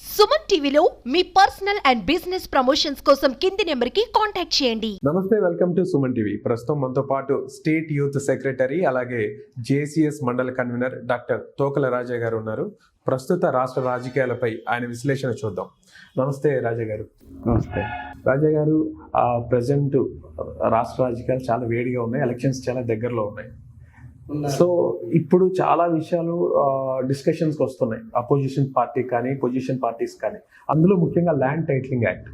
సుమన్ టీవీలో మీ personal and business promotions కోసం కింది నెంబర్కి కాంటాక్ట్ చేయండి. నమస్తే వెల్కమ్ టు సుమన్ టీవీ. ప్రస్తుతం మనతో పాటు స్టేట్ యూత్ సెక్రటరీ అలాగే జేసీఎస్ మండల కన్వీనర్ డాక్టర్ తోకల రాజా గారు ఉన్నారు. ప్రస్తుత రాష్ట్ర రాజకీయాలపై ఆయన విశ్లేషణ చూద్దాం. నమస్తే రాజా గారు. నమస్తే. రాజా గారు ఆ ప్రజెంట్ రాష్ట్ర రాజకీయాలు చాలా వేడిగా ఉన్నాయి. ఎలక్షన్స్ చాలా దగ్గరలో ఉన్నాయి. సో ఇప్పుడు చాలా విషయాలు డిస్కషన్స్ వస్తున్నాయి. అపోజిషన్ పార్టీ కానీ పొజిషన్ పార్టీస్ కానీ. అందులో ముఖ్యంగా land titling act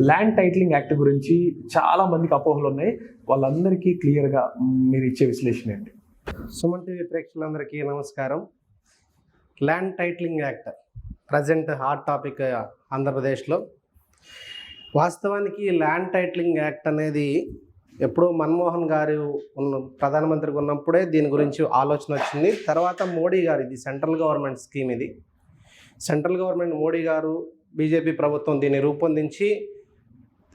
land titling act గురించి చాలా మందికి అపోహలు ఉన్నాయి. వాళ్ళందరికీ క్లియర్గా మీరు ఇచ్చే విశ్లేషణ ఏంటి? సుమన్ టీవీ ప్రేక్షకులందరికీ నమస్కారం. Land titling act present hot topic ఆంధ్రప్రదేశ్లో. వాస్తవానికి ల్యాండ్ టైటిలింగ్ యాక్ట్ అనేది ఎప్పుడో మన్మోహన్ గారు ఉన్న ప్రధానమంత్రిగా ఉన్నప్పుడే దీని గురించి ఆలోచన వచ్చింది. తర్వాత మోడీ గారు ఇది సెంట్రల్ గవర్నమెంట్ స్కీమ్ ఇది. Central government Modi garu BJP ప్రభుత్వం దీన్ని రూపొందించి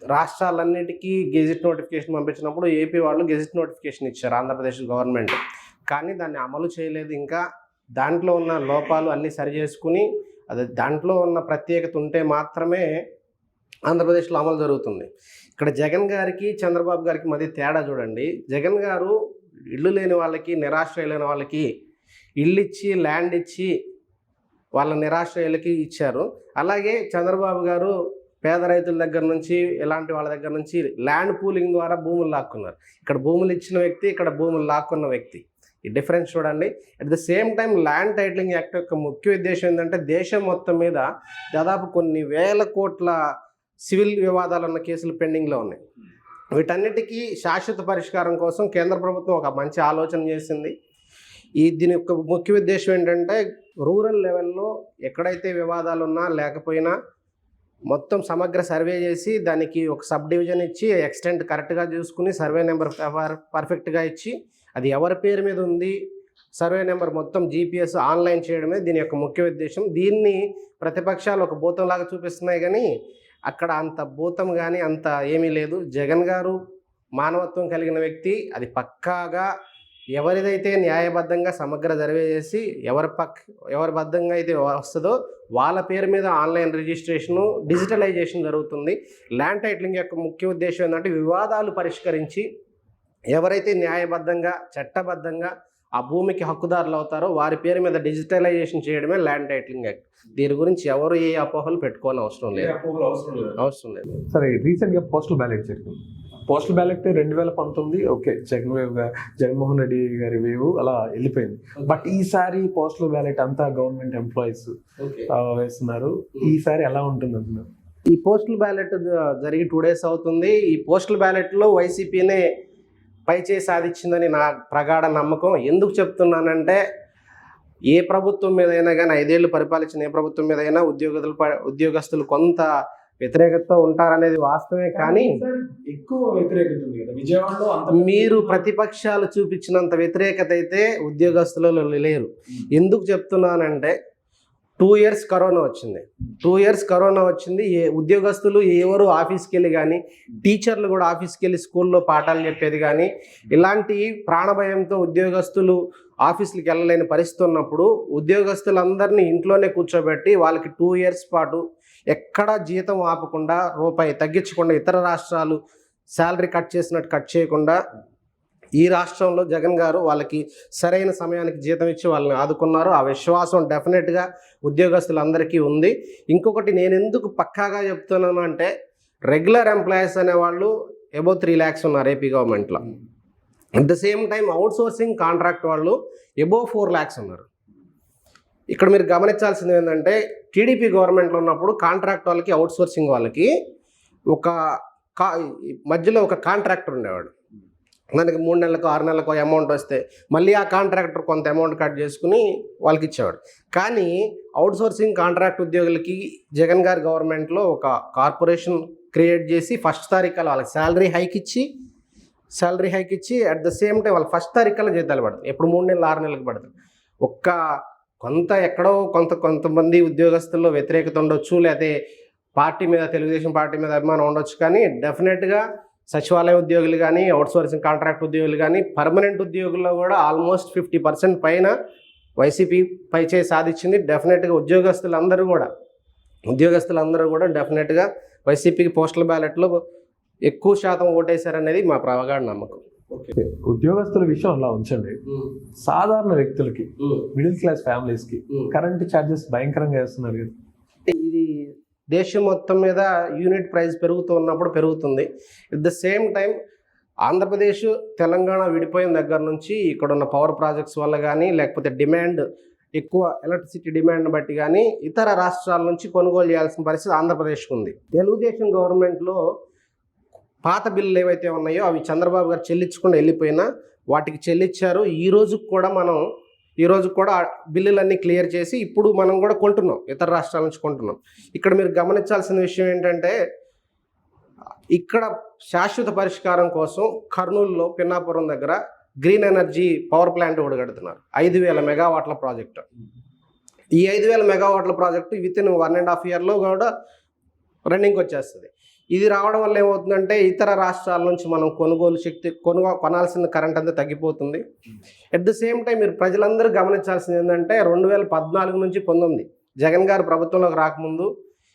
రాష్ట్రాలన్నిటికీ గెజిట్ నోటిఫికేషన్ పంపించినప్పుడు ఏపీ వాళ్ళు గెజిట్ నోటిఫికేషన్ ఇచ్చారు ఆంధ్రప్రదేశ్ గవర్నమెంట్. కానీ దాన్ని అమలు చేయలేదు. ఇంకా దాంట్లో ఉన్న లోపాలు అన్నీ సరి చేసుకుని అది దాంట్లో ఉన్న ప్రత్యేకత ఉంటే మాత్రమే ఆంధ్రప్రదేశ్లో అమలు జరుగుతుంది. ఇక్కడ జగన్ గారికి చంద్రబాబు గారికి మధ్య తేడా చూడండి. జగన్ గారు ఇల్లు లేని వాళ్ళకి నిరాశ్రయులైన వాళ్ళకి ఇల్లు ఇచ్చి ల్యాండ్ ఇచ్చి వాళ్ళ నిరాశ్రయులకి ఇచ్చారు. అలాగే చంద్రబాబు గారు పేద రైతుల దగ్గర నుంచి ఇలాంటి వాళ్ళ దగ్గర నుంచి ల్యాండ్ పూలింగ్ ద్వారా భూములు లాక్కున్నారు. ఇక్కడ భూములు ఇచ్చిన వ్యక్తి ఇక్కడ భూములు లాక్కున్న వ్యక్తి. ఈ డిఫరెన్స్ చూడండి. At the same time land titling act యొక్క ముఖ్య ఉద్దేశం ఏంటంటే దేశం మొత్తం మీద దాదాపు కొన్ని వేల కోట్ల సివిల్ వివాదాలు ఉన్న కేసులు పెండింగ్లో ఉన్నాయి. వీటన్నిటికీ శాశ్వత పరిష్కారం కోసం కేంద్ర ప్రభుత్వం ఒక మంచి ఆలోచన చేసింది. ఈ దీని యొక్క ముఖ్య ఉద్దేశం ఏంటంటే రూరల్ లెవెల్లో ఎక్కడైతే వివాదాలు ఉన్నా లేకపోయినా మొత్తం సమగ్ర సర్వే చేసి దానికి ఒక సబ్ డివిజన్ ఇచ్చి ఎక్స్టెంట్ కరెక్ట్గా చూసుకుని సర్వే నెంబర్ పర్ఫెక్ట్గా ఇచ్చి అది ఎవరి పేరు మీద ఉంది సర్వే నెంబర్ మొత్తం జీపీఎస్ ఆన్లైన్ చేయడమే దీని యొక్క ముఖ్య ఉద్దేశం. దీన్ని ప్రతిపక్షాలు ఒక భూతంలాగా చూపిస్తున్నాయి కానీ అక్కడ అంత భూతం కానీ అంత ఏమీ లేదు. జగన్ గారు మానవత్వం కలిగిన వ్యక్తి. అది పక్కాగా ఎవరిదైతే న్యాయబద్ధంగా సమగ్ర సర్వే చేసి ఎవరి పక్ ఎవరి బద్ధంగా అయితే వస్తుందో వాళ్ళ పేరు మీద ఆన్లైన్ రిజిస్ట్రేషను డిజిటలైజేషన్ జరుగుతుంది. ల్యాండ్ టైటిలింగ్ యొక్క ముఖ్య ఉద్దేశం ఏంటంటే వివాదాలు పరిష్కరించి ఎవరైతే న్యాయబద్ధంగా చట్టబద్ధంగా ఆ భూమికి హక్కుదారులు అవుతారో వారి పేరు మీద డిజిటలైజేషన్ చేయడమే ల్యాండ్ టైటిలింగ్ యాక్ట్. దీని గురించి ఎవరు ఏ అపోహలు పెట్టుకోని అవసరం లేదు. అవసరం లేదు. సరే రీసెంట్గా పోస్టల్ బ్యాలెట్ జరిగింది పోస్టల్ బ్యాలెట్ రెండు వేల పంతొమ్మిది ఓకే జగన్ వేవ్ గా- జగన్మోహన్ రెడ్డి గారి వేవ్ అలా వెళ్ళిపోయింది. బట్ ఈసారి పోస్టల్ బ్యాలెట్ అంతా గవర్నమెంట్ ఎంప్లాయీస్ వేస్తున్నారు. ఈసారి ఎలా ఉంటుంది అంటున్నారు? ఈ పోస్టల్ బ్యాలెట్ జరిగి టూ డేస్ అవుతుంది. ఈ పోస్టల్ బ్యాలెట్లో వైసీపీనే పైచేయి సాధించిందని నా ప్రగాఢ నమ్మకం. ఎందుకు చెప్తున్నానంటే ఏ ప్రభుత్వం మీద అయినా కానీ ఐదేళ్ళు పరిపాలించిన ఏ ప్రభుత్వం మీద అయినా ఉద్యోగులు ఉద్యోగస్తులు కొంత వ్యతిరేకతతో ఉంటారనేది వాస్తవమే కానీ ఎక్కువ వ్యతిరేకత ఉంది కదా. విజయవాడలో మీరు ప్రతిపక్షాలు చూపించినంత వ్యతిరేకత అయితే ఉద్యోగస్తులలో లేరు. ఎందుకు చెప్తున్నానంటే టూ ఇయర్స్ కరోనా వచ్చింది. టూ ఇయర్స్ కరోనా వచ్చింది. ఏ ఉద్యోగస్తులు ఎవరు ఆఫీస్కి వెళ్ళి కానీ టీచర్లు కూడా ఆఫీస్కి వెళ్ళి స్కూల్లో పాఠాలు చెప్పేది కానీ ఇలాంటి ప్రాణభయంతో ఉద్యోగస్తులు ఆఫీసులకు వెళ్ళలేని పరిస్థితి ఉన్నప్పుడు ఉద్యోగస్తులందరినీ ఇంట్లోనే కూర్చోబెట్టి వాళ్ళకి టూ ఇయర్స్ పాటు ఎక్కడా జీతం ఆపకుండా రూపాయి తగ్గించకుండా ఇతర రాష్ట్రాలు శాలరీ కట్ చేసినట్టు కట్ చేయకుండా ఈ రాష్ట్రంలో జగన్ గారు వాళ్ళకి సరైన సమయానికి జీతం ఇచ్చి వాళ్ళని ఆదుకున్నారు. ఆ విశ్వాసం డెఫినెట్గా ఉద్యోగస్తులందరికీ ఉంది. ఇంకొకటి నేను ఎందుకు పక్కాగా చెప్తున్నాను అంటే రెగ్యులర్ ఎంప్లాయీస్ అనేవాళ్ళు అబౌ త్రీ ల్యాక్స్ ఉన్నారు ఏపీ గవర్నమెంట్లో. At the same time outsourcing contract వాళ్ళు ఎబో ఫోర్ ల్యాక్స్ ఉన్నారు. ఇక్కడ మీరు గమనించాల్సింది ఏంటంటే టీడీపీ గవర్నమెంట్లో ఉన్నప్పుడు కాంట్రాక్ట్ వాళ్ళకి అవుట్ సోర్సింగ్ వాళ్ళకి ఒక కా మధ్యలో ఒక కాంట్రాక్టర్ ఉండేవాడు. దానికి మూడు నెలలకు ఆరు నెలలకు అమౌంట్ వస్తే మళ్ళీ ఆ కాంట్రాక్టర్ కొంత అమౌంట్ కట్ చేసుకుని వాళ్ళకి ఇచ్చేవాడు కానీ అవుట్ సోర్సింగ్ కాంట్రాక్ట్ ఉద్యోగులకి జగన్ గారి గవర్నమెంట్లో ఒక కార్పొరేషన్ క్రియేట్ చేసి ఫస్ట్ తారీఖులో వాళ్ళకి శాలరీ హైక్ ఇచ్చి శాలరీ హైక్ ఇచ్చి అట్ ద సేమ్ టైం వాళ్ళ ఫస్ట్ తారీఖులో జీతాలు పడతాయి. ఎప్పుడు మూడు నెలలు ఆరు నెలలకు పడుతుంది ఒక్క కొంత ఎక్కడో కొంత కొంతమంది ఉద్యోగస్తుల్లో వ్యతిరేకత ఉండొచ్చు లేకపోతే పార్టీ మీద తెలుగుదేశం పార్టీ మీద అభిమానం ఉండొచ్చు కానీ డెఫినెట్గా సచివాలయ ఉద్యోగులు కానీ అవుట్సోర్సింగ్ కాంట్రాక్ట్ ఉద్యోగులు కానీ పర్మనెంట్ ఉద్యోగుల్లో కూడా ఆల్మోస్ట్ ఫిఫ్టీ పర్సెంట్ పైన వైసీపీ పై చేయి సాధించింది. డెఫినెట్గా ఉద్యోగస్తులందరూ కూడా ఉద్యోగస్తులందరూ కూడా డెఫినెట్గా వైసీపీకి పోస్టల్ బ్యాలెట్లో ఎక్కువ శాతం ఓటేశారనేది మా ప్రగాఢ నమ్మకం. ఉద్యోగస్తుల విషయం అలా ఉంచండి. సాధారణ వ్యక్తులకి మిడిల్ క్లాస్ ఫ్యామిలీస్కి కరెంట్ ఛార్జెస్ భయంకరంగా వేస్తున్నారు కదా. దేశం మొత్తం మీద యూనిట్ ప్రైస్ పెరుగుతూ ఉన్నప్పుడు పెరుగుతుంది. At the same time Andhra Pradesh Telangana విడిపోయిన దగ్గర నుంచి ఇక్కడ ఉన్న పవర్ ప్రాజెక్ట్స్ వల్ల కానీ లేకపోతే డిమాండ్ ఎక్కువ ఎలక్ట్రిసిటీ డిమాండ్ బట్టి కానీ ఇతర రాష్ట్రాల నుంచి కొనుగోలు చేయాల్సిన పరిస్థితి ఆంధ్రప్రదేశ్కు ఉంది. తెలుగుదేశం గవర్నమెంట్లో పాత బిల్లులు ఏవైతే ఉన్నాయో అవి చంద్రబాబు గారు చెల్లించకుండా వెళ్ళిపోయినా వాటికి చెల్లించారు. ఈ రోజుకు కూడా మనం ఈరోజు కూడా బిల్లులన్నీ క్లియర్ చేసి ఇప్పుడు మనం కూడా కొంటున్నాం ఇతర రాష్ట్రాల నుంచి కొంటున్నాం. ఇక్కడ మీరు గమనించాల్సిన విషయం ఏంటంటే ఇక్కడ శాశ్వత పరిష్కారం కోసం కర్నూలులో పిన్నాపురం దగ్గర గ్రీన్ ఎనర్జీ పవర్ ప్లాంట్ కూడా కడుతున్నారు. ఐదు వేల మెగావాట్ల ప్రాజెక్టు. ఈ ఐదు వేల మెగావాట్ల project within one and half ఇయర్లో కూడా రన్నింగ్కి వచ్చేస్తుంది. ఇది రావడం వల్ల ఏమవుతుందంటే ఇతర రాష్ట్రాల నుంచి మనం కొనుగోలు శక్తి కొనుగో కొనాల్సిన కరెంట్ అంతా తగ్గిపోతుంది. ఎట్ ద సేమ్ టైం మీరు ప్రజలందరూ గమనించాల్సింది ఏంటంటే రెండు వేల పద్నాలుగు నుంచి పంతొమ్మిది జగన్ గారు ప్రభుత్వంలోకి రాకముందు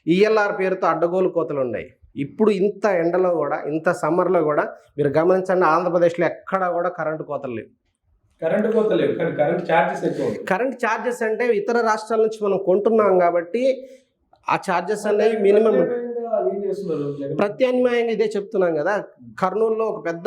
ఈఎల్ఆర్ పేరుతో అడ్డగోలు కోతలు ఉన్నాయి. ఇప్పుడు ఇంత ఎండలో కూడా ఇంత సమ్మర్లో కూడా మీరు గమనించండి ఆంధ్రప్రదేశ్లో ఎక్కడా కూడా కరెంటు కోతలు లేవు. కరెంట్ కోత లేవు కానీ కరెంట్ ఛార్జెస్ ఎక్కువ కరెంట్ ఛార్జెస్ అంటే ఇతర రాష్ట్రాల నుంచి మనం కొంటున్నాం కాబట్టి ఆ ఛార్జెస్ అనేవి మినిమం? ప్రత్యామ్నాయంగా ఇదే చెప్తున్నాం కదా కర్నూలులో ఒక పెద్ద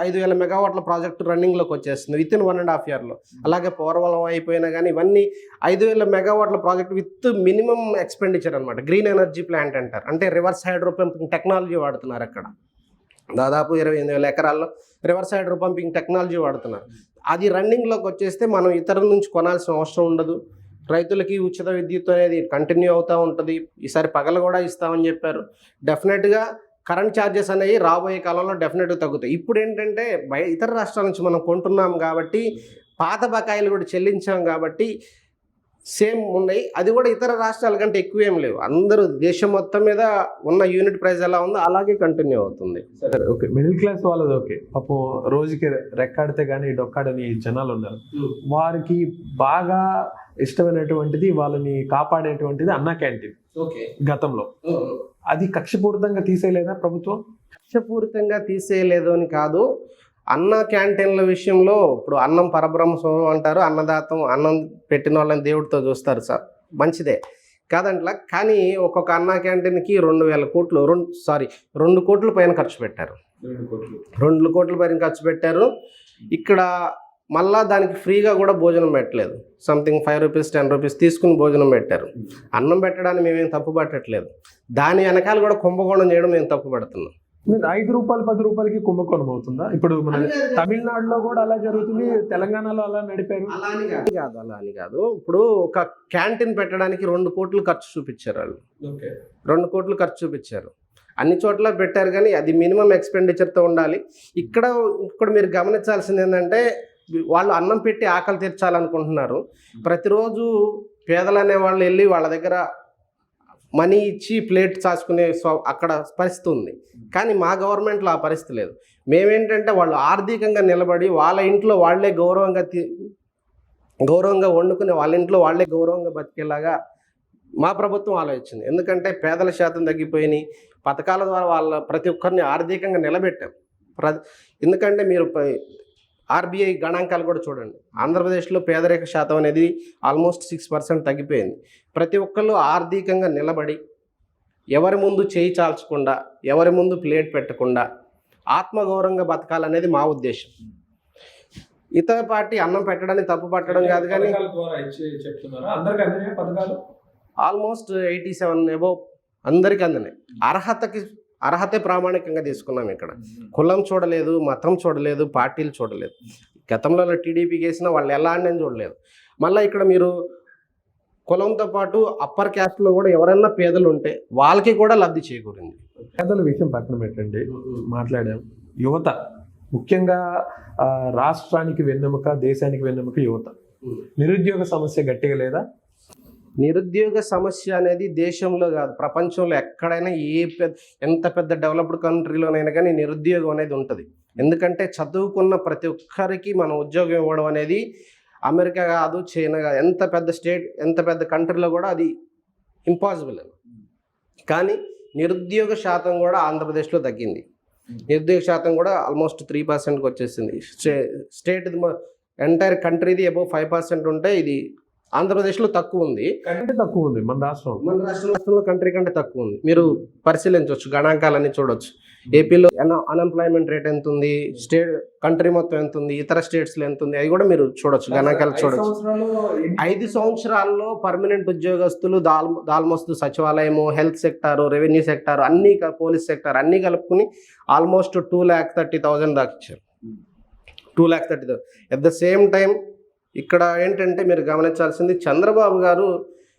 ఐదు వేల మెగావాట్ల ప్రాజెక్టు రన్నింగ్లోకి వచ్చేస్తుంది with in one and half ఇయర్లో అలాగే పోర్వలం అయిపోయినా కానీ ఇవన్నీ ఐదు వేల మెగావాట్ల ప్రాజెక్ట్ విత్ మినిమం ఎక్స్పెండిచర్ అనమాట గ్రీన్ ఎనర్జీ ప్లాంట్ అంటారు. అంటే రివర్స్ హైడ్రో పంపింగ్ టెక్నాలజీ వాడుతున్నారు అక్కడ. దాదాపు ఇరవై ఎనిమిది వేల ఎకరాల్లో రివర్స్ హైడ్రో పంపింగ్ టెక్నాలజీ వాడుతున్నారు. అది రన్నింగ్లోకి వచ్చేస్తే మనం ఇతరుల నుంచి కొనాల్సిన అవసరం ఉండదు. రైతులకి ఉచిత విద్యుత్ అనేది కంటిన్యూ అవుతూ ఉంటుంది. ఈసారి పగలు కూడా ఇస్తామని చెప్పారు. డెఫినెట్గా కరెంట్ ఛార్జెస్ అనేవి రాబోయే కాలంలో డెఫినెట్గా తగ్గుతాయి. ఇప్పుడు ఏంటంటే బయ ఇతర రాష్ట్రాల నుంచి మనం కొంటున్నాం కాబట్టి పాత బకాయిలు కూడా చెల్లించాం కాబట్టి సేమ్ ఉన్నాయి. అది కూడా ఇతర రాష్ట్రాల కంటే ఎక్కువ ఏం లేవు. అందరూ దేశం మొత్తం మీద ఉన్న యూనిట్ ప్రైస్ ఎలా ఉందో అలాగే కంటిన్యూ అవుతుంది. సరే ఓకే. మిడిల్ క్లాస్ వాళ్ళది ఓకే. పాపం రోజుకి రెక్కాడితే కానీ డొక్కాడని జనాలు ఉన్నారు. వారికి బాగా ఇష్టమైనటువంటిది వాళ్ళని కాపాడేటువంటిది అన్నా క్యాంటీన్. ఓకే. గతంలో. అది కక్షపూరితంగా తీసేయలేదా ప్రభుత్వం? లక్ష్యపూరితంగా తీసేయలేదు అని కాదు. అన్న క్యాంటీన్ల విషయంలో ఇప్పుడు అన్నం పరబ్రహ్మ స్వభావం అంటారు అన్నదాతం అన్నం పెట్టిన వాళ్ళని దేవుడితో చూస్తారు సార్. మంచిదే. కాదంట్లా కానీ ఒక్కొక్క అన్న క్యాంటీన్కి రెండు వేల కోట్లు రెండు సారీ రెండు కోట్ల పైన ఖర్చు పెట్టారు. రెండు కోట్ల పైన ఖర్చు పెట్టారు. ఇక్కడ మళ్ళా దానికి ఫ్రీగా కూడా భోజనం పెట్టలేదు. Something five rupees ten rupees తీసుకుని భోజనం పెట్టారు. అన్నం పెట్టడానికి మేమేం తప్పు పట్టట్లేదు. దాని వెనకాల కూడా కుంభకోణం చేయడం మేము తప్పు పడుతున్నాం. ఐదు రూపాయలు పది రూపాయలకి కుంభకోణం అవుతుందా? ఇప్పుడు మన తమిళనాడులో కూడా అలా జరుగుతుంది. తెలంగాణలో అలా నడిపారు. అలా అని కాదు. అలా అని కాదు. ఇప్పుడు ఒక క్యాంటీన్ పెట్టడానికి రెండు కోట్లు ఖర్చు చూపించారు వాళ్ళు. రెండు కోట్లు ఖర్చు చూపించారు. అన్ని చోట్ల పెట్టారు కానీ అది మినిమం ఎక్స్పెండిచర్తో ఉండాలి. ఇక్కడ ఇక్కడ మీరు గమనించాల్సింది ఏంటంటే వాళ్ళు అన్నం పెట్టి ఆకలి తీర్చాలనుకుంటున్నారు. ప్రతిరోజు పేదలు అనే వాళ్ళు వెళ్ళి వాళ్ళ దగ్గర మనీ ఇచ్చి ప్లేట్ చాచుకునే అక్కడ పరిస్థితి ఉంది. కానీ మా గవర్నమెంట్లో ఆ పరిస్థితి లేదు. మేమేంటంటే వాళ్ళు ఆర్థికంగా నిలబడి వాళ్ళ ఇంట్లో వాళ్ళే గౌరవంగా తీ గౌరవంగా వండుకుని వాళ్ళ ఇంట్లో వాళ్ళే గౌరవంగా బతికేలాగా మా ప్రభుత్వం ఆలోచించింది. ఎందుకంటే పేదల శాతం తగ్గిపోయినాయి. పథకాల ద్వారా వాళ్ళ ప్రతి ఒక్కరిని ఆర్థికంగా నిలబెట్టాం. ప్ర ఎందుకంటే మీరు ఆర్బీఐ గణాంకాలు కూడా చూడండి. ఆంధ్రప్రదేశ్లో పేదరిక శాతం అనేది ఆల్మోస్ట్ సిక్స్ పర్సెంట్ తగ్గిపోయింది. ప్రతి ఒక్కళ్ళు ఆర్థికంగా నిలబడి ఎవరి ముందు చేయి చాల్చకుండా ఎవరి ముందు ప్లేట్ పెట్టకుండా ఆత్మగౌరవంగా బతకాలనేది మా ఉద్దేశం. ఇతర పార్టీ అన్నం పెట్టడానికి తప్పు పట్టడం కాదు కానీ ఆల్మోస్ట్ ఎయిటీ సెవెన్ అబౌవ్ అందరికీ అందినాయి. అర్హతకి అర్హతే ప్రామాణికంగా తీసుకున్నాం ఇక్కడ. కులం చూడలేదు మతం చూడలేదు పార్టీలు చూడలేదు. గతంలో టీడీపీకి వేసిన వాళ్ళు ఎలా అని చూడలేదు. మళ్ళీ ఇక్కడ మీరు కులంతో పాటు అప్పర్ క్యాస్ట్లో కూడా ఎవరైనా పేదలు ఉంటే వాళ్ళకి కూడా లబ్ధి చేకూరింది. పేదల విషయం పక్కన పెట్టండి. మాట్లాడాం. యువత. ముఖ్యంగా ఆ, రాష్ట్రానికి వెన్నెముక దేశానికి వెన్నెముక యువత. నిరుద్యోగ సమస్య గట్టిగా లేదా? నిరుద్యోగ సమస్య అనేది దేశంలో కాదు ప్రపంచంలో ఎక్కడైనా ఏ పెద్ద ఎంత పెద్ద డెవలప్డ్ కంట్రీలోనైనా కానీ నిరుద్యోగం అనేది ఉంటుంది. ఎందుకంటే చదువుకున్న ప్రతి ఒక్కరికి మనం ఉద్యోగం ఇవ్వడం అనేది అమెరికా కాదు చైనా కాదు ఎంత పెద్ద స్టేట్ ఎంత పెద్ద కంట్రీలో కూడా అది ఇంపాసిబుల్. కానీ నిరుద్యోగ శాతం కూడా ఆంధ్రప్రదేశ్లో తగ్గింది. నిరుద్యోగ శాతం కూడా ఆల్మోస్ట్ త్రీ పర్సెంట్కి వచ్చేసింది. స్టే స్టేట్ ఎంటైర్ కంట్రీది అబౌవ్ ఫైవ్ పర్సెంట్ ఉంటే ఇది ఆంధ్రప్రదేశ్లో తక్కువ ఉంది. కంటే తక్కువ ఉంది మన రాష్ట్రం. మన రాష్ట్రంలో కంట్రీ కంటే తక్కువ ఉంది. మీరు పరిశీలించవచ్చు గణాంకాలన్నీ చూడొచ్చు. ఏపీలో అన్ఎంప్లాయ్మెంట్ రేట్ ఎంత ఉంది స్టేట్ కంట్రీ మొత్తం ఎంత ఉంది ఇతర స్టేట్స్లో ఎంత ఉంది అది కూడా మీరు చూడొచ్చు గణాంకాలు చూడొచ్చు. ఐదు సంవత్సరాల్లో పర్మనెంట్ ఉద్యోగస్తులు దాల్ దాల్మోస్తు సచివాలయము హెల్త్ సెక్టారు రెవెన్యూ సెక్టార్ అన్ని పోలీస్ సెక్టార్ అన్ని కలుపుకుని almost two lakh thirty thousand దాకా ఇచ్చారు. Two lakh thirty thousand at the same time ఇక్కడ ఏంటంటే మీరు గమనించాల్సింది చంద్రబాబు గారు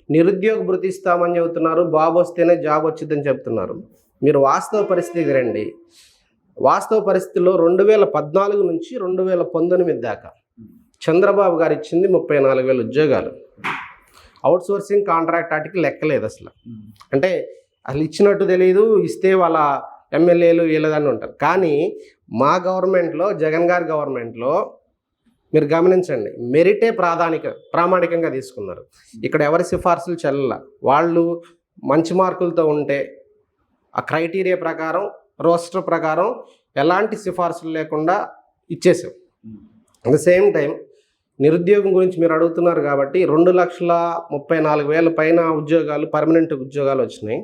నిరుద్యోగ భృతి ఇస్తామని చెబుతున్నారు బాబు వస్తేనే జాబ్ వచ్చిందని చెప్తున్నారు మీరు వాస్తవ పరిస్థితికి రండి. వాస్తవ పరిస్థితిలో రెండు వేల పద్నాలుగు నుంచి రెండు వేల పంతొమ్మిది దాకా చంద్రబాబు గారు ఇచ్చింది ముప్పై నాలుగు వేల ఉద్యోగాలు. అవుట్సోర్సింగ్ కాంట్రాక్ట్ వాటికి లెక్కలేదు అసలు. అంటే అసలు ఇచ్చినట్టు తెలియదు ఇస్తే వాళ్ళ ఎమ్మెల్యేలు వీళ్ళదని ఉంటారు. కానీ మా గవర్నమెంట్లో జగన్ గారి గవర్నమెంట్లో మీరు గమనించండి. మెరిటే ప్రాధానిక ప్రామాణికంగా తీసుకున్నారు. ఇక్కడ ఎవరి సిఫార్సులు చెల్లల? వాళ్ళు మంచి మార్కులతో ఉంటే ఆ క్రైటీరియా ప్రకారం రోస్టర్ ప్రకారం ఎలాంటి సిఫార్సులు లేకుండా ఇచ్చేసాం అట్ ద సేమ్ టైం నిరుద్యోగం గురించి మీరు అడుగుతున్నారు కాబట్టి రెండు లక్షల ముప్పై నాలుగు వేల పైన ఉద్యోగాలు పర్మనెంట్ ఉద్యోగాలు వచ్చినాయి.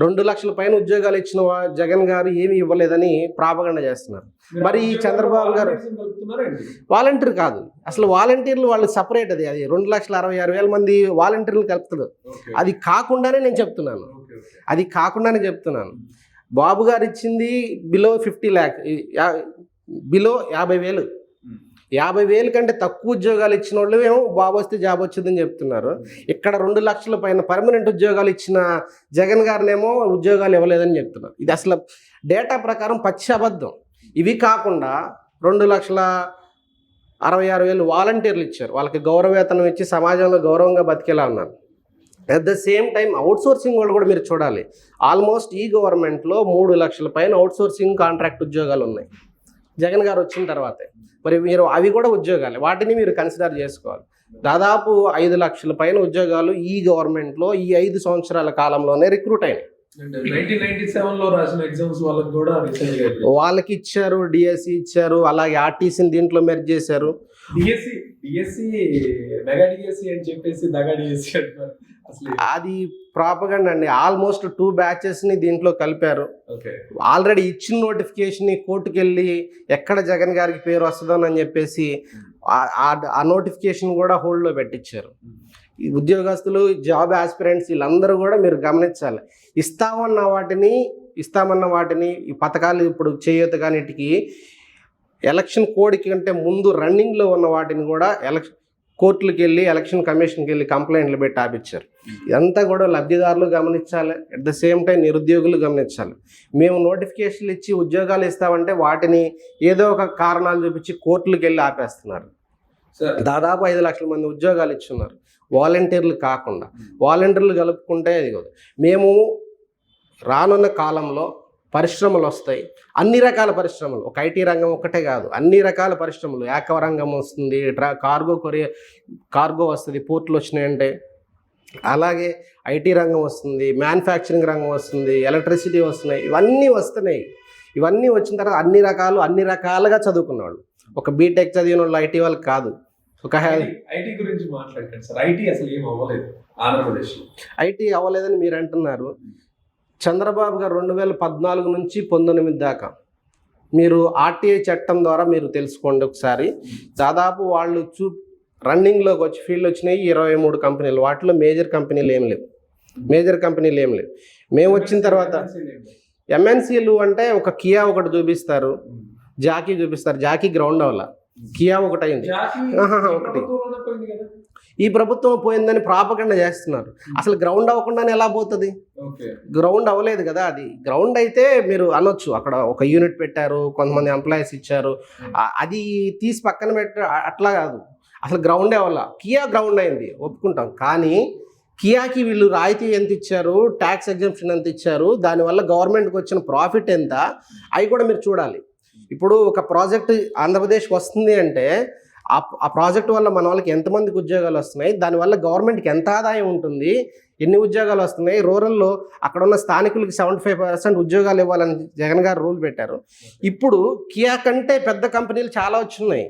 రెండు లక్షల పైన ఉద్యోగాలు ఇచ్చిన వా- జగన్ గారు ఏమి ఇవ్వలేదని ప్రాపగండ చేస్తున్నారు. మరి ఈ చంద్రబాబు గారు వాలంటీర్ కాదు. అసలు వాలంటీర్లు వాళ్ళు సపరేట్ అది. అది రెండు లక్షల అరవై ఆరు వేల మంది వాలంటీర్లు కలుపుతారు అది కాకుండానే నేను చెప్తున్నాను. అది కాకుండానే చెప్తున్నాను. బాబు గారు ఇచ్చింది బిలో ఫిఫ్టీ ల్యాక్ బిలో యాభై వేలు. యాభై వేలు కంటే తక్కువ ఉద్యోగాలు ఇచ్చిన వాళ్ళు ఏమో బాబు వస్తే జాబ్ వచ్చిందని చెప్తున్నారు. ఇక్కడ రెండు లక్షల పైన పర్మనెంట్ ఉద్యోగాలు ఇచ్చిన జగన్ గారినేమో ఉద్యోగాలు ఇవ్వలేదని చెప్తున్నారు. ఇది అసలు డేటా ప్రకారం పచ్చి అబద్ధం. ఇవి కాకుండా రెండు లక్షల అరవై ఆరు వేలు వాలంటీర్లు ఇచ్చారు. వాళ్ళకి గౌరవవేతనం ఇచ్చి సమాజంలో గౌరవంగా బతికేలా ఉన్నారు. At the same time outsourcing వాళ్ళు కూడా మీరు చూడాలి. ఆల్మోస్ట్ ఈ గవర్నమెంట్లో మూడు లక్షల పైన అవుట్సోర్సింగ్ కాంట్రాక్ట్ ఉద్యోగాలు ఉన్నాయి. జగన్ గారు వచ్చిన తర్వాతే. మరి మీరు అవి కూడా ఉద్యోగాలే. వాటిని మీరు కన్సిడర్ చేసుకోవాలి. దాదాపు ఐదు లక్షల పైన ఉద్యోగాలు ఈ గవర్నమెంట్లో ఈ ఐదు సంవత్సరాల కాలంలోనే రిక్రూట్ అయినాయి. వాళ్ళకి ఇచ్చారు డిఎస్సి ఇచ్చారు అలాగే ఆర్టీసీని దీంట్లో మెర్జ్ చేశారు. డిఎస్సి డిఎస్సి మెగా డిఎస్సి అని చెప్పేసి దగా డిఎస్సి అంటున్నారు. అసలు అది ప్రాపగండ్ అండి. ఆల్మోస్ట్ టూ బ్యాచెస్ని దీంట్లో కలిపారు. ఓకే ఆల్రెడీ ఇచ్చిన నోటిఫికేషన్ని కోర్టుకు వెళ్ళి ఎక్కడ జగన్ గారికి పేరు వస్తుందని చెప్పేసి ఆ- నోటిఫికేషన్ కూడా హోల్డ్లో పెట్టించారు ఈ ఉద్యోగస్తులు జాబ్ ఆస్పిరెంట్స్ వీళ్ళందరూ కూడా మీరు గమనించాలి. ఇస్తామన్న వాటిని ఇస్తామన్న వాటిని ఈ పథకాలు ఇప్పుడు చేయొద్దు కానిటికి ఎలక్షన్ కోడ్కి కంటే ముందు రన్నింగ్లో ఉన్న వాటిని కూడా ఎలక్షన్ కోర్టులకు వెళ్ళి ఎలక్షన్ కమిషన్కి వెళ్ళి కంప్లైంట్లు పెట్టి ఆపించారు ఇదంతా కూడా లబ్ధిదారులు గమనించాలి. అట్ ద సేమ్ టైం నిరుద్యోగులు గమనించాలి. మేము నోటిఫికేషన్లు ఇచ్చి ఉద్యోగాలు ఇస్తామంటే వాటిని ఏదో ఒక కారణాలు చూపించి కోర్టులకు వెళ్ళి ఆపేస్తున్నారు. సార్ దాదాపు ఐదు లక్షల మంది ఉద్యోగాలు ఇచ్చున్నారు. వాలంటీర్లు కాకుండా. వాలంటీర్లు కలుపుకుంటే అది కాదు. మేము రానున్న కాలంలో పరిశ్రమలు వస్తాయి. అన్ని రకాల పరిశ్రమలు. ఒక ఐటీ రంగం ఒక్కటే కాదు. అన్ని రకాల పరిశ్రమలు. ఏకవ రంగం వస్తుంది ట్రా కార్గో కొరియర్ కార్గో వస్తుంది పోర్ట్లు వచ్చినాయంటే. అలాగే ఐటీ రంగం వస్తుంది మ్యానుఫ్యాక్చరింగ్ రంగం వస్తుంది ఎలక్ట్రిసిటీ వస్తున్నాయి. ఇవన్నీ వస్తున్నాయి. ఇవన్నీ వచ్చిన తర్వాత అన్ని రకాలు అన్ని రకాలుగా చదువుకున్నవాళ్ళు. ఒక బీటెక్ చదివిన వాళ్ళు ఐటీ వాళ్ళు కాదు. ఒక ఐటీ గురించి మాట్లాడకండి సార్. ఐటీ అసలు ఏం అవ్వలేదు. ఆంధ్రప్రదేశ్ ఐటీ అవ్వలేదని మీరు అంటున్నారు. చంద్రబాబు గారు రెండు వేల పద్నాలుగు నుంచి పంతొమ్మిది దాకా మీరు ఆర్టీఐ చట్టం ద్వారా మీరు తెలుసుకోండి ఒకసారి. దాదాపు వాళ్ళు చూ రన్నింగ్లోకి వచ్చి ఫీల్డ్ వచ్చినాయి ఇరవై మూడు కంపెనీలు. వాటిలో మేజర్ కంపెనీలు ఏం లేవు. మేజర్ కంపెనీలు ఏం లేవు. మేము వచ్చిన తర్వాత ఎంఎన్సీలు అంటే ఒక కియా ఒకటి చూపిస్తారు. జాకీ చూపిస్తారు. Jackie ground అవ్వాల. కియా ఒకటి. అయింది ఒకటి. ఈ ప్రభుత్వం పోయిందని ప్రాపగండ చేస్తున్నారు. అసలు గ్రౌండ్ అవ్వకుండానే ఎలా పోతుంది? గ్రౌండ్ అవ్వలేదు కదా అది. గ్రౌండ్ అయితే మీరు అనొచ్చు. అక్కడ ఒక యూనిట్ పెట్టారు కొంతమంది ఎంప్లాయీస్ ఇచ్చారు. ఆ- అది తీసి పక్కన పెట్ట అట్లా కాదు. అసలు గ్రౌండే అవ్వాల. కియా గ్రౌండ్ అయింది. ఒప్పుకుంటాం. కానీ కియాకి వీళ్ళు రాయితీ ఎంత ఇచ్చారు? ట్యాక్స్ ఎగ్జంప్షన్ ఎంత ఇచ్చారు? దానివల్ల గవర్నమెంట్కి వచ్చిన ప్రాఫిట్ ఎంత? అవి కూడా మీరు చూడాలి. ఇప్పుడు ఒక ప్రాజెక్ట్ ఆంధ్రప్రదేశ్కి వస్తుంది అంటే ఆ ప్రాజెక్ట్ వల్ల మన వాళ్ళకి ఎంతమందికి ఉద్యోగాలు వస్తున్నాయి దానివల్ల గవర్నమెంట్కి ఎంత ఆదాయం ఉంటుంది ఎన్ని ఉద్యోగాలు వస్తున్నాయి రూరల్లో అక్కడ ఉన్న స్థానికులకి సెవెంటీ ఫైవ్ పర్సెంట్ ఉద్యోగాలు ఇవ్వాలని జగన్ గారు రూల్ పెట్టారు. ఇప్పుడు కియా కంటే పెద్ద కంపెనీలు చాలా వచ్చినాయి.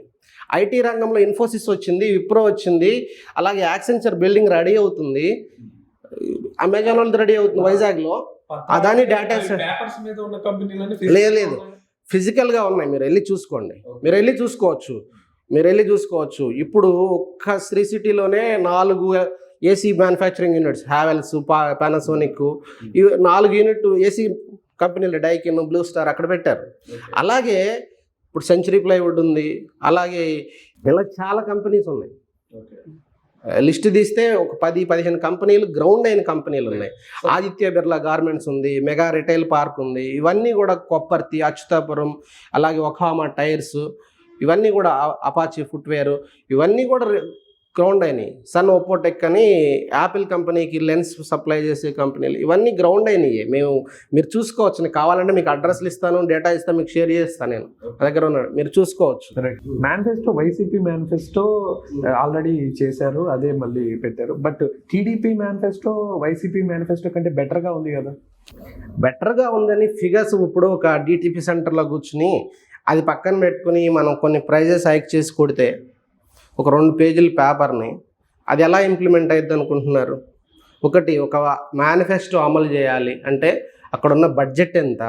ఐటీ రంగంలో ఇన్ఫోసిస్ వచ్చింది విప్రో వచ్చింది అలాగే యాక్సెంచర్ బిల్డింగ్ రెడీ అవుతుంది. అమెజాన్ వాళ్ళది రెడీ అవుతుంది వైజాగ్లో. అదాని కంపెనీలన్నీ లేదు, లేదు. ఫిజికల్గా ఉన్నాయి మీరు వెళ్ళి చూసుకోండి. మీరు వెళ్ళి చూసుకోవచ్చు. మీరు వెళ్ళి చూసుకోవచ్చు. ఇప్పుడు ఒక్క శ్రీ సిటీలోనే నాలుగు ఏసీ మ్యానుఫ్యాక్చరింగ్ యూనిట్స్ హ్యావెల్స్ పా పానాసోనిక్ ఇవి నాలుగు యూనిట్ ఏసీ కంపెనీలు డైకిన్ బ్లూ స్టార్ అక్కడ పెట్టారు. అలాగే ఇప్పుడు సెంచరీ ప్లైవుడ్ ఉంది. అలాగే ఇలా చాలా కంపెనీస్ ఉన్నాయి. లిస్ట్ తీస్తే ఒక పది పదిహేను కంపెనీలు గ్రౌండ్ అయిన కంపెనీలు ఉన్నాయి. ఆదిత్య బిర్లా గార్మెంట్స్ ఉంది మెగా రిటైల్ పార్క్ ఉంది. ఇవన్నీ కూడా కొప్పర్తి అచ్యుతాపురం అలాగే ఒకామా టైర్స్ ఇవన్నీ కూడా అపాచీ ఫుట్వేర్ ఇవన్నీ కూడా గ్రౌండ్ అయినాయి. సన్ ఒప్పోటెక్ అని యాపిల్ కంపెనీకి లెన్స్ సప్లై చేసే కంపెనీలు ఇవన్నీ గ్రౌండ్ అయినాయి. మేము మీరు చూసుకోవచ్చు. కావాలంటే మీకు అడ్రస్లు ఇస్తాను డేటా ఇస్తాను మీకు షేర్ చేస్తాను నేను. నా దగ్గర ఉన్నాడు. మీరు చూసుకోవచ్చు. మేనిఫెస్టో వైసీపీ మేనిఫెస్టో ఆల్రెడీ చేశారు. అదే మళ్ళీ పెట్టారు. But TDP manifesto YCP manifesto కంటే better గా ఉంది కదా? బెటర్గా ఉందని ఫిగర్స్ ఇప్పుడు ఒక డిటిపి సెంటర్లో కూర్చుని అది పక్కన పెట్టుకుని మనం కొన్ని ప్రైజెస్ హైక్ చేసి కొడితే ఒక రెండు పేజీల పేపర్ని అది ఎలా ఇంప్లిమెంట్ అయ్యిద్ది అనుకుంటున్నారు? ఒకటి ఒక మేనిఫెస్టో అమలు చేయాలి. అంటే అక్కడ ఉన్న బడ్జెట్ ఎంత?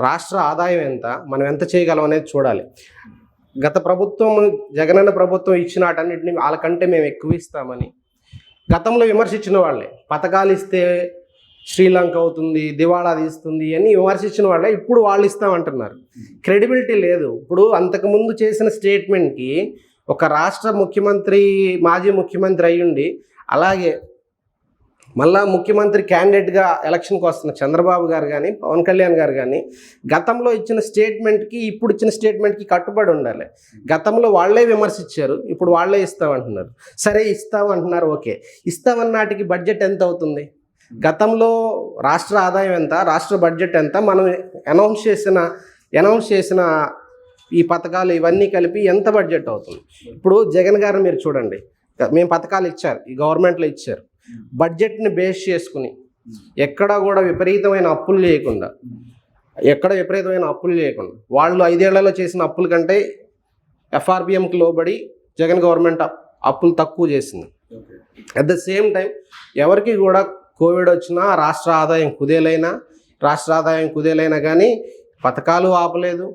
రాష్ట్ర ఆదాయం ఎంత? మనం ఎంత చేయగలం అనేది చూడాలి. గత ప్రభుత్వం జగనన్న ప్రభుత్వం ఇచ్చిన వాటన్నిటిని వాళ్ళకంటే మేము ఎక్కువ ఇస్తామని. గతంలో విమర్శించిన వాళ్ళే పథకాలు ఇస్తే శ్రీలంక అవుతుంది దివాళా తీస్తుంది అని విమర్శించిన వాళ్ళే ఇప్పుడు వాళ్ళు ఇస్తామంటున్నారు. క్రెడిబిలిటీ లేదు. ఇప్పుడు అంతకుముందు చేసిన స్టేట్మెంట్కి ఒక రాష్ట్ర ముఖ్యమంత్రి మాజీ ముఖ్యమంత్రి అయ్యుండి అలాగే మళ్ళా ముఖ్యమంత్రి క్యాండిడేట్గా ఎలక్షన్కి వస్తున్న చంద్రబాబు గారు కానీ పవన్ కళ్యాణ్ గారు కానీ గతంలో ఇచ్చిన స్టేట్మెంట్కి ఇప్పుడు ఇచ్చిన స్టేట్మెంట్కి కట్టుబడి ఉండాలి. గతంలో వాళ్ళే విమర్శించారు ఇప్పుడు వాళ్ళే ఇస్తామంటున్నారు. సరే ఇస్తామంటున్నారు ఓకే. ఇస్తామన్నాటికి బడ్జెట్ ఎంత అవుతుంది గతంలో రాష్ట్ర ఆదాయం ఎంత రాష్ట్ర బడ్జెట్ ఎంత మనం అనౌన్స్ చేసిన అనౌన్స్ చేసిన ఈ పథకాలు ఇవన్నీ కలిపి ఎంత బడ్జెట్ అవుతుంది? ఇప్పుడు జగన్ గారు మీరు చూడండి. మేము పథకాలు ఇచ్చారు ఈ గవర్నమెంట్లో ఇచ్చారు. బడ్జెట్ని బేస్ చేసుకుని ఎక్కడ కూడా విపరీతమైన అప్పులు లేకుండా ఎక్కడ విపరీతమైన అప్పులు లేకుండా వాళ్ళు ఐదేళ్ళలో చేసిన అప్పుల కంటే ఎఫ్ఆర్బిఎంకి లోబడి జగన్ గవర్నమెంట్ అప్- అప్పులు తక్కువ చేసింది. అట్ ద సేమ్ టైం ఎవరికి కూడా కోవిడ్ వచ్చినా రాష్ట్ర ఆదాయం కుదేలైనా రాష్ట్ర ఆదాయం కుదేలైనా కానీ పథకాలు ఆపలేదు.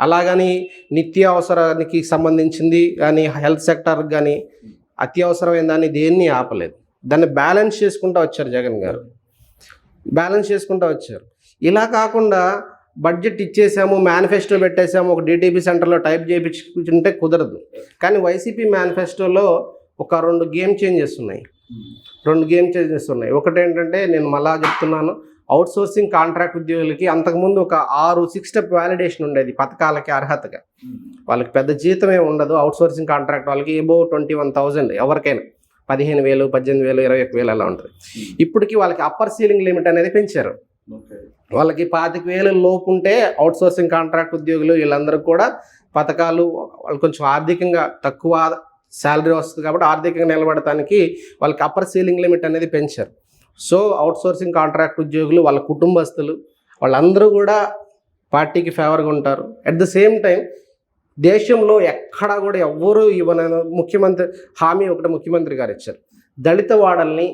అలాగని నిత్య అవసరానికి సంబంధించింది కానీ హెల్త్ సెక్టర్ కానీ అత్యవసరమైన దాన్ని దేన్ని ఆపలేదు. దాన్ని బ్యాలెన్స్ చేసుకుంటూ వచ్చారు జగన్ గారు. బ్యాలెన్స్ చేసుకుంటూ వచ్చారు. ఇలా కాకుండా బడ్జెట్ ఇచ్చేసాము మేనిఫెస్టో పెట్టేసాము ఒక డిటిపి సెంటర్లో టైప్ చేయించుకుంటే కుదరదు. కానీ వైసీపీ మేనిఫెస్టోలో ఒక రెండు గేమ్ చేంజెస్ ఉన్నాయి. రెండు గేమ్ చేంజెస్ ఉన్నాయి. ఒకటి ఏంటంటే నేను మళ్ళా చెప్తున్నాను అవుట్ సోర్సింగ్ కాంట్రాక్ట్ ఉద్యోగులకి అంతకుముందు ఒక ఆరు సిక్స్ స్టెప్ వ్యాలిడేషన్ ఉండేది పథకాలకి అర్హతగా. వాళ్ళకి పెద్ద జీతం ఏమి ఉండదు అవుట్ సోర్సింగ్ కాంట్రాక్ట్ వాళ్ళకి ఏబో ట్వంటీ వన్ థౌజండ్ ఎవరికైనా. పదిహేను వేలు పద్దెనిమిది వేలు ఇరవై ఒక వేలు అలా ఉంటుంది. ఇప్పటికి వాళ్ళకి అప్పర్ సీలింగ్ లిమిట్ అనేది పెంచారు. వాళ్ళకి పాతిక వేల లోపు ఉంటే అవుట్ సోర్సింగ్ కాంట్రాక్ట్ ఉద్యోగులు వీళ్ళందరూ కూడా పథకాలు వాళ్ళు కొంచెం ఆర్థికంగా తక్కువ శాలరీ వస్తుంది కాబట్టి ఆర్థికంగా నిలబడటానికి వాళ్ళకి అప్పర్ సీలింగ్ లిమిట్ అనేది పెంచారు. సో అవుట్ సోర్సింగ్ కాంట్రాక్ట్ ఉద్యోగులు వాళ్ళ కుటుంబస్తులు వాళ్ళందరూ కూడా పార్టీకి ఫేవర్గా ఉంటారు. అట్ ద సేమ్ టైం దేశంలో ఎక్కడా కూడా ఎవ్వరూ ఇవ్వన ముఖ్యమంత్రి హామీ ఒకటి ముఖ్యమంత్రి గారు ఇచ్చారు. దళిత వాడల్ని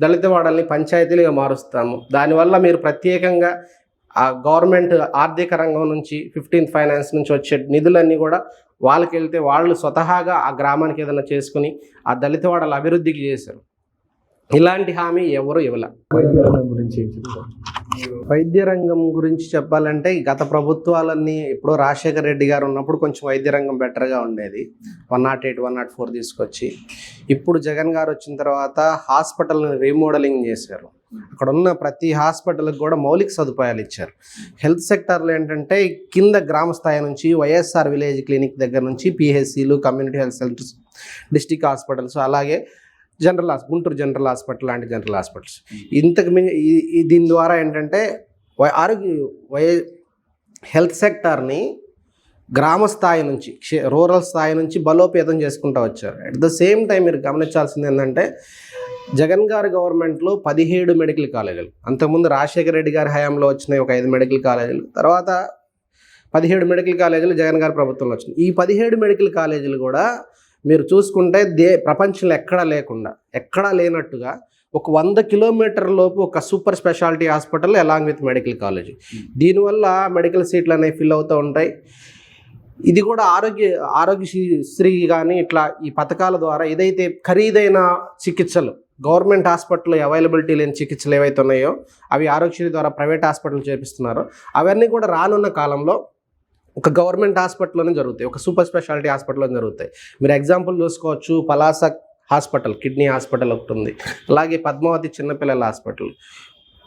దళిత వాడల్ని పంచాయతీలుగా మారుస్తాము. దానివల్ల మీరు ప్రత్యేకంగా ఆ గవర్నమెంట్ ఆర్థిక రంగం నుంచి ఫిఫ్టీన్త్ ఫైనాన్స్ నుంచి వచ్చే నిధులన్నీ కూడా వాళ్ళకి వెళ్తే వాళ్ళు స్వతహాగా ఆ గ్రామానికి ఏదైనా చేసుకుని ఆ దళిత వాడల అభివృద్ధికి చేశారు. ఇలాంటి హామీ ఎవరు ఇవ్వలే. వైద్య రంగం గురించి వైద్య రంగం గురించి చెప్పాలంటే గత ప్రభుత్వాలన్నీ ఇప్పుడు రాజశేఖర రెడ్డి గారు ఉన్నప్పుడు కొంచెం వైద్య రంగం బెటర్గా ఉండేది. One not eight one not four తీసుకొచ్చి. ఇప్పుడు జగన్ గారు వచ్చిన తర్వాత హాస్పిటల్ని రీమోడలింగ్ చేశారు. అక్కడ ఉన్న ప్రతి హాస్పిటల్కి కూడా మౌలిక సదుపాయాలు ఇచ్చారు. హెల్త్ సెక్టార్లో ఏంటంటే కింద గ్రామ స్థాయి నుంచి వైఎస్ఆర్ విలేజ్ క్లినిక్ దగ్గర నుంచి పిహెచ్సిలు community health centres district hospitals అలాగే జనరల్ హాస్ గుంటూరు జనరల్ హాస్పిటల్ లాంటి జనరల్ హాస్పిటల్స్. ఇంతకు మించి దీని ద్వారా ఏంటంటే వై- ఆరోగ్య వై హెల్త్ సెక్టార్ని గ్రామ స్థాయి నుంచి క్షే- రూరల్ స్థాయి నుంచి బలోపేతం చేసుకుంటూ వచ్చారు. అట్ ద సేమ్ టైం మీరు గమనించాల్సింది ఏంటంటే జగన్ గారి గవర్నమెంట్లో పదిహేడు మెడికల్ కాలేజీలు. అంతకుముందు రాజశేఖర రెడ్డి గారి హయాంలో వచ్చినాయి ఒక ఐదు మెడికల్ కాలేజీలు. తర్వాత పదిహేడు మెడికల్ కాలేజీలు జగన్ గారి ప్రభుత్వంలో వచ్చినాయి. ఈ పదిహేడు మెడికల్ కాలేజీలు కూడా మీరు చూసుకుంటే దే ప్రపంచంలో ఎక్కడా లేకుండా ఎక్కడా లేనట్టుగా ఒక వంద కిలోమీటర్ లోపు ఒక super speciality hospital along with medical college. దీనివల్ల మెడికల్ సీట్లు అనేవి ఫిల్ అవుతూ ఉంటాయి. ఇది కూడా ఆరోగ్య ఆరోగ్యశ్రీ కానీ ఇట్లా ఈ పథకాల ద్వారా ఏదైతే ఖరీదైన చికిత్సలు గవర్నమెంట్ హాస్పిటల్లో అవైలబిలిటీ లేని చికిత్సలు ఏవైతే ఉన్నాయో అవి ఆరోగ్యశ్రీ ద్వారా ప్రైవేట్ హాస్పిటల్ చేపిస్తున్నారో. అవన్నీ కూడా రానున్న కాలంలో ఒక గవర్నమెంట్ హాస్పిటల్లోనే జరుగుతాయి. ఒక సూపర్ స్పెషాలిటీ హాస్పిటల్లో జరుగుతాయి. మీరు ఎగ్జాంపుల్ చూసుకోవచ్చు పలాస హాస్పిటల్ కిడ్నీ హాస్పిటల్ ఒకటి ఉంది. అలాగే పద్మావతి చిన్నపిల్లల హాస్పిటల్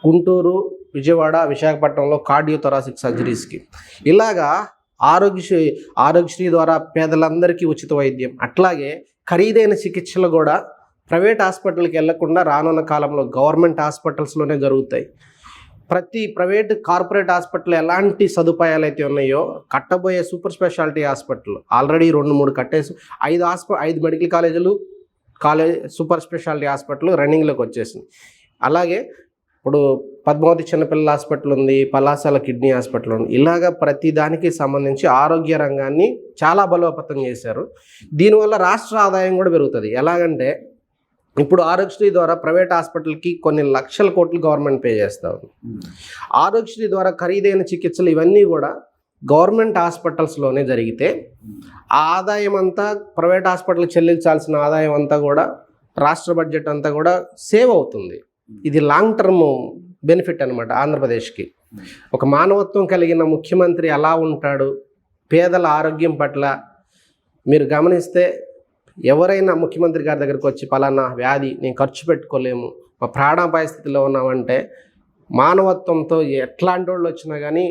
గుంటూరు విజయవాడ విశాఖపట్నంలో కార్డియో థొరాసిక్ సర్జరీస్కి. ఇలాగా ఆరోగ్యశ్రీ ఆరోగ్యశ్రీ ద్వారా పేదలందరికీ ఉచిత వైద్యం అట్లాగే ఖరీదైన చికిత్సలు కూడా ప్రైవేట్ హాస్పిటల్కి వెళ్ళకుండా రానున్న కాలంలో గవర్నమెంట్ హాస్పిటల్స్లోనే జరుగుతాయి. ప్రతి ప్రైవేట్ కార్పొరేట్ హాస్పిటల్ ఎలాంటి సదుపాయాలు అయితే ఉన్నాయో కట్టబోయే సూపర్ స్పెషాలిటీ హాస్పిటల్. ఆల్రెడీ రెండు మూడు కట్టేసి ఐదు హాస్ప ఐదు మెడికల్ కాలేజీలు కాలేజ్ సూపర్ స్పెషాలిటీ హాస్పిటల్ రన్నింగ్లోకి వచ్చేసింది అలాగే ఇప్పుడు పద్మావతి చిన్నపిల్లల హాస్పిటల్ ఉంది పలాసాల కిడ్నీ హాస్పిటల్ ఉంది. ఇలాగ ప్రతి దానికి సంబంధించి ఆరోగ్య రంగాన్ని చాలా బలోపేతం చేశారు. దీనివల్ల రాష్ట్ర ఆదాయం కూడా పెరుగుతుంది. ఎలాగంటే ఇప్పుడు ఆరోగ్యశ్రీ ద్వారా ప్రైవేట్ హాస్పిటల్కి కొన్ని లక్షల కోట్లు గవర్నమెంట్ పే చేస్తూ ఉంది. ఆరోగ్యశ్రీ ద్వారా ఖరీదైన చికిత్సలు ఇవన్నీ కూడా గవర్నమెంట్ హాస్పిటల్స్లోనే జరిగితే ఆ ఆదాయం అంతా ప్రైవేట్ హాస్పిటల్కి చెల్లించాల్సిన ఆదాయం అంతా కూడా రాష్ట్ర బడ్జెట్ అంతా కూడా సేవ్ అవుతుంది. ఇది లాంగ్ టర్మ్ బెనిఫిట్ అనమాట ఆంధ్రప్రదేశ్కి. ఒక మానవత్వం కలిగిన ముఖ్యమంత్రి ఎలా ఉంటాడు. పేదల ఆరోగ్యం పట్ల మీరు గమనిస్తే ఎవరైనా ముఖ్యమంత్రి గారి దగ్గరికి వచ్చి పలానా వ్యాధి నేను ఖర్చు పెట్టుకోలేము మా ప్రాణాపాయ స్థితిలో ఉన్నామంటే మానవత్వంతో ఎట్లాంటి వాళ్ళు వచ్చినా కానీ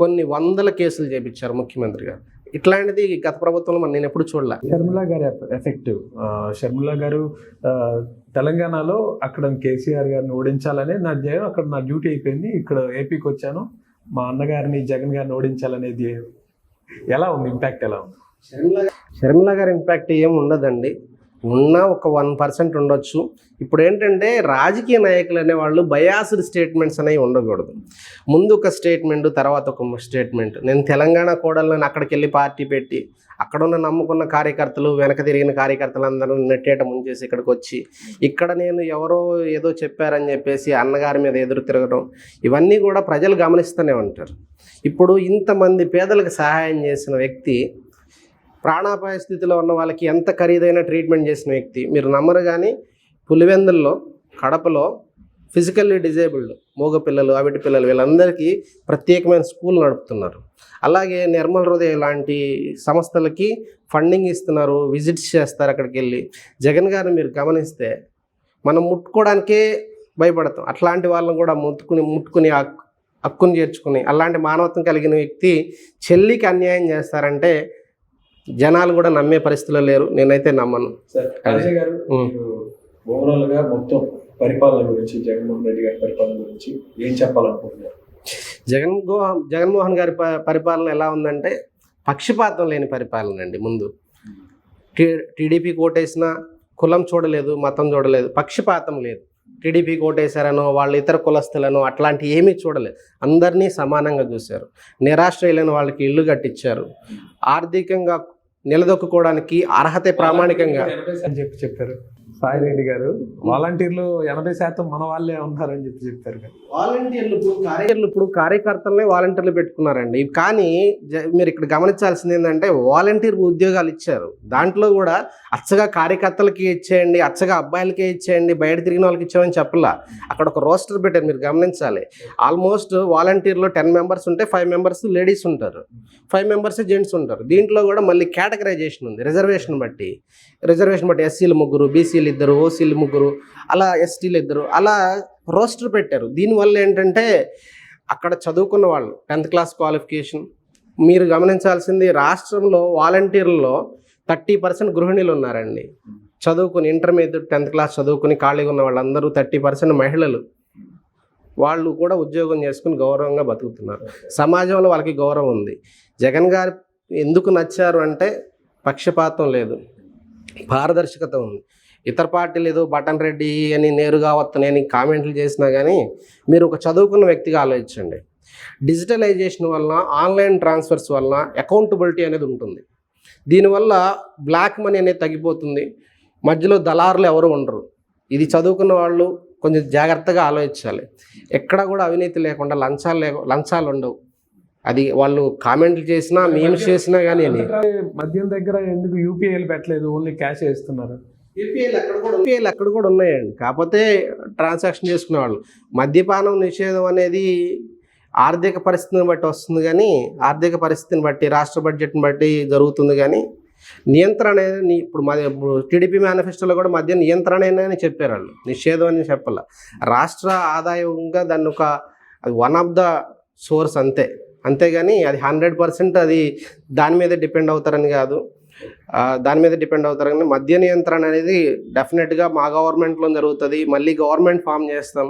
కొన్ని వందల కేసులు చేపించారు ముఖ్యమంత్రి గారు. ఇట్లాంటిది గత ప్రభుత్వంలో మనం నేను ఎప్పుడు చూడలే. షర్మిల గారి ఎఫెక్టివ్ షర్మిల గారు తెలంగాణలో అక్కడ కేసీఆర్ గారిని ఓడించాలనే నా ధ్యేయం అక్కడ నా డ్యూటీ అయిపోయింది ఇక్కడ ఏపీకి వచ్చాను. మా అన్నగారిని జగన్ గారిని ఓడించాలనే ధ్యేయం. ఎలా ఉంది? ఇంపాక్ట్ ఎలా ఉంది? షర్మిల గారి ఇంపాక్ట్ ఏం ఉండదండి. ఉన్న ఒక వన్ పర్సెంట్ ఉండొచ్చు. ఇప్పుడు ఏంటంటే రాజకీయ నాయకులు అనేవాళ్ళు బయాస్డ్ స్టేట్మెంట్స్ అనేవి ఉండకూడదు. ముందు ఒక స్టేట్మెంట్ తర్వాత ఒక స్టేట్మెంట్ నేను తెలంగాణ కోడలను అక్కడికి వెళ్ళి పార్టీ పెట్టి అక్కడ ఉన్న నమ్ముకున్న కార్యకర్తలు వెనక తిరిగిన కార్యకర్తలు అందరూ నెట్టేట ముంచేసి ఇక్కడికి వచ్చి ఇక్కడ నేను ఎవరో ఏదో చెప్పారని చెప్పేసి అన్నగారి మీద ఎదురు తిరగడం ఇవన్నీ కూడా ప్రజలు గమనిస్తూనే ఉంటారు. ఇప్పుడు ఇంతమంది పేదలకు సహాయం చేసిన వ్యక్తి ప్రాణాపాయ స్థితిలో ఉన్న వాళ్ళకి ఎంత ఖరీదైన ట్రీట్మెంట్ చేసిన వ్యక్తి? మీరు నమ్మరు కానీ పులివెందుల్లో కడపలో ఫిజికల్లీ డిజేబుల్డ్ మూగ పిల్లలు అవిటి పిల్లలు వీళ్ళందరికీ ప్రత్యేకమైన స్కూల్ నడుపుతున్నారు. అలాగే నిర్మల్ హృదయ లాంటి సంస్థలకి ఫండింగ్ ఇస్తున్నారు విజిట్స్ చేస్తారు అక్కడికి వెళ్ళి జగన్ గారిని మీరు గమనిస్తే మనం ముట్టుకోవడానికే భయపడతాం. అట్లాంటి వాళ్ళని కూడా ముట్టుకుని ముట్టుకుని హక్కు- హక్కుని చేర్చుకుని అలాంటి మానవత్వం కలిగిన వ్యక్తి చెల్లికి అన్యాయం చేస్తారంటే జనాలు కూడా నమ్మే పరిస్థితిలో లేరు. నేనైతే నమ్మను. మొత్తం పరిపాలన గురించి జగన్మోహన్ రెడ్డి గారి పరిపాలన గురించి ఏం చెప్పాలనుకుంటున్నారు? జగన్ గో జగన్మోహన్ గారి ప- పరిపాలన ఎలా ఉందంటే పక్షపాతం లేని పరిపాలన అండి ముందు. టీ టీడీపీకి ఓటేసిన కులం చూడలేదు మతం చూడలేదు పక్షపాతం లేదు. టీడీపీకి ఓటేశారనో వాళ్ళ ఇతర కులస్తులను అట్లాంటి ఏమీ చూడలేదు. అందరినీ సమానంగా చూశారు. నిరాశ్రయులైన వాళ్ళకి ఇల్లు కట్టించారు. ఆర్థికంగా నిలదొక్కుకోవడానికి అర్హత ప్రామాణికంగా. అని చెప్పి చెప్పారు. సాయి రెడ్డి గారు వాలంటీర్లు ఎనభై శాతం మన వాళ్ళే ఉన్నారని చెప్పి చెప్పారు. కదా వాలంటీర్లు ఇప్పుడు కార్యకర్తలు ఇప్పుడు కార్యకర్తలనే వాలంటీర్లు పెట్టుకున్నారండి. కానీ జ- మీరు ఇక్కడ గమనించాల్సింది ఏంటంటే వాలంటీర్ ఉద్యోగాలు ఇచ్చారు. దాంట్లో కూడా అచ్చగా కార్యకర్తలకి ఇచ్చేయండి అచ్చగా అబ్బాయిలకే ఇచ్చేయండి బయట తిరిగిన వాళ్ళకి ఇచ్చామని చెప్పలా. అక్కడ ఒక రోస్టర్ పెట్టారు మీరు గమనించాలి. ఆల్మోస్ట్ వాలంటీర్లో టెన్ మెంబర్స్ ఉంటే ఫైవ్ మెంబర్స్ లేడీస్ ఉంటారు. ఫైవ్ మెంబర్స్ జెంట్స్ ఉంటారు. దీంట్లో కూడా మళ్ళీ కేటగరైజేషన్ ఉంది. రిజర్వేషన్ బట్టి. రిజర్వేషన్ బట్టి ఎస్సీలు ముగ్గురు బీసీలు ఇద్దరు ఓసీలు ముగ్గురు అలా ఎస్టీలు ఇద్దరు అలా రోస్టర్ పెట్టారు. దీనివల్ల ఏంటంటే అక్కడ చదువుకున్న వాళ్ళు టెన్త్ క్లాస్ క్వాలిఫికేషన్ మీరు గమనించాల్సింది రాష్ట్రంలో వాలంటీర్లలో థర్టీ పర్సెంట్ గృహిణులు ఉన్నారండి. చదువుకుని ఇంటర్మీడియట్ టెన్త్ క్లాస్ చదువుకుని ఖాళీగా ఉన్న వాళ్ళందరూ థర్టీ పర్సెంట్ మహిళలు. వాళ్ళు కూడా ఉద్యోగం చేసుకుని గౌరవంగా బతుకుతున్నారు. సమాజంలో వాళ్ళకి గౌరవం ఉంది. జగన్ గారు ఎందుకు నచ్చారు అంటే పక్షపాతం లేదు. పారదర్శకత ఉంది. ఇతర పార్టీలు ఏదో బటన్ రెడ్డి అని నేరుగా వస్తున్నాయని కామెంట్లు చేసినా కానీ మీరు ఒక చదువుకున్న వ్యక్తిగా ఆలోచించండి. డిజిటలైజేషన్ వలన ఆన్లైన్ ట్రాన్స్ఫర్స్ వలన అకౌంటబిలిటీ అనేది ఉంటుంది. దీనివల్ల బ్లాక్ మనీ అనేది తగ్గిపోతుంది. మధ్యలో దళారులు ఎవరు ఉండరు. ఇది చదువుకున్న వాళ్ళు కొంచెం జాగ్రత్తగా ఆలోచించాలి. ఎక్కడ కూడా అవినీతి లేకుండా లంచాలు లేక లంచాలు ఉండవు. అది వాళ్ళు కామెంట్లు చేసినా మీమ్స్ చేసినా కానీ మద్యం దగ్గర ఎందుకు యూపీఐలు పెట్టలేదు? ఓన్లీ క్యాష్ వేస్తున్నారు యూపీఐలు అక్కడ కూడా యూపీఐలు అక్కడ కూడా ఉన్నాయండి. కాకపోతే ట్రాన్సాక్షన్ చేసుకునే వాళ్ళు మద్యపానం నిషేధం అనేది ఆర్థిక పరిస్థితిని బట్టి వస్తుంది కానీ ఆర్థిక పరిస్థితిని బట్టి రాష్ట్ర బడ్జెట్ని బట్టి జరుగుతుంది కానీ నియంత్రణ అనేది ఇప్పుడు మా ఇప్పుడు టీడీపీ మేనిఫెస్టోలో కూడా మధ్య నియంత్రణ అని చెప్పారు వాళ్ళు. నిషేధం అని చెప్పాల. రాష్ట్ర ఆదాయంగా దాన్ని ఒక వన్ ఆఫ్ ద సోర్స్ అంతే. అంతేగాని అది హండ్రెడ్ పర్సెంట్ అది దాని మీద డిపెండ్ అవుతారని కాదు. దాని మీద డిపెండ్ అవుతారు కానీ మద్య నియంత్రణ అనేది డెఫినెట్గా మా గవర్నమెంట్లో జరుగుతుంది. మళ్ళీ గవర్నమెంట్ ఫామ్ చేస్తాం.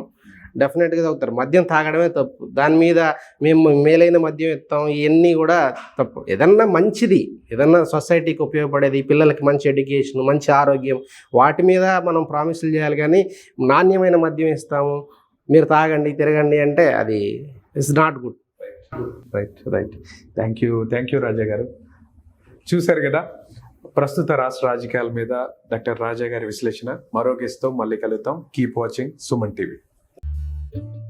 డెఫినెట్గా తగ్గుతారు. మద్యం తాగడమే తప్పు. దాని మీద మేము మేలైన మద్యం ఇస్తాం. ఇవన్నీ కూడా తప్పు. ఏదన్నా మంచిది ఏదన్నా సొసైటీకి ఉపయోగపడేది పిల్లలకి మంచి ఎడ్యుకేషన్ మంచి ఆరోగ్యం వాటి మీద మనం ప్రామిసులు చేయాలి కానీ నాణ్యమైన మద్యం ఇస్తాము. మీరు తాగండి తిరగండి అంటే అది it's not good right right thank you thank you Raja garu. చూశారు కదా ప్రస్తుత రాష్ట్ర రాజకీయాల మీద డాక్టర్ రాజా గారి విశ్లేషణ. మరో గెస్ట్తో మళ్ళీ కలుద్దాం. Keep watching Suman TV. thank you